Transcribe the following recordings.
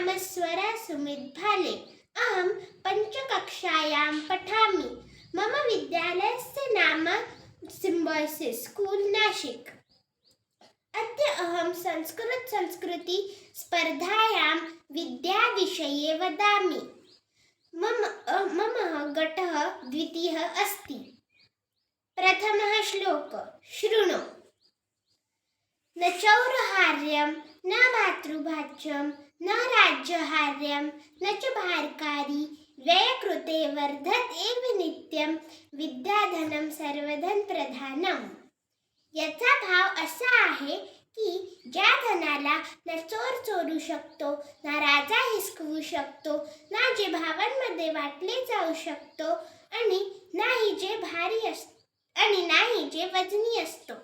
नाम सुमित भाले. अहं पञ्चकक्षायां पठामि. मम विद्यालयस्य नाम सिम्बायसिस् स्कूल् नाशिक्. अद्य अहं संस्कृतसंस्कृतिस्पर्धायां विद्याविषये वदामि. मम मम गटः द्वितीयः अस्ति. प्रथमः श्लोक शृणु। न चौरहार्यं न भातृभाज्यं न राज्यहार्यं न च भारकारी व्ययकृते वर्धत एव नित्यं विद्याधनं सर्वधन प्रधानम याचा भाव असा आहे की ज्या धनाला न चोर चोरू शकतो ना राजा हिसकवू शकतो ना जे भावांमध्ये वाटले जाऊ शकतो आणि नाही जे भारी अस आणि नाही जे वजनी असतो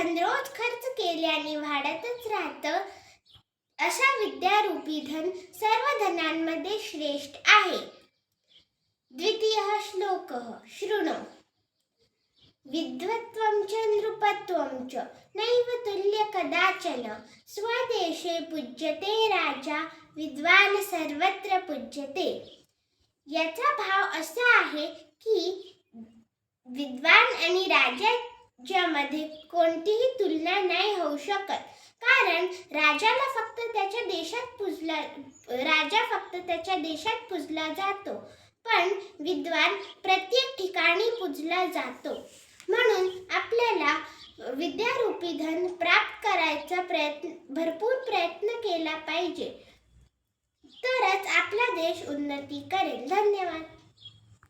जे रोज खर्च केल्याने वाढतच राहतं. असा विद्यारूपी धन सर्व धनांमध्ये श्रेष्ठ आहे. द्वितीय श्लोक शृणो. विद्वत्वं च नृपत्वं च नैव तुल्य कदाचन. स्वदेशे पूज्यते राजा विद्वान सर्वत्र पूज्यते. याचा भाव असा आहे की विद्वान आणि ज्यामध्ये कोणतीही तुलना नाही होऊ शकत. कारण राजाला फक्त त्याच्या देशात पुजला राजा फक्त त्याच्या देशात पूजला जातो. पण विद्वान प्रत्येक ठिकाणी पूजला जातो. म्हणून आपल्याला विद्यारूपी धन प्राप्त करायचा प्रयत्न भरपूर प्रयत्न केला पाहिजे. तरच आपला देश उन्नती करेल. धन्यवाद.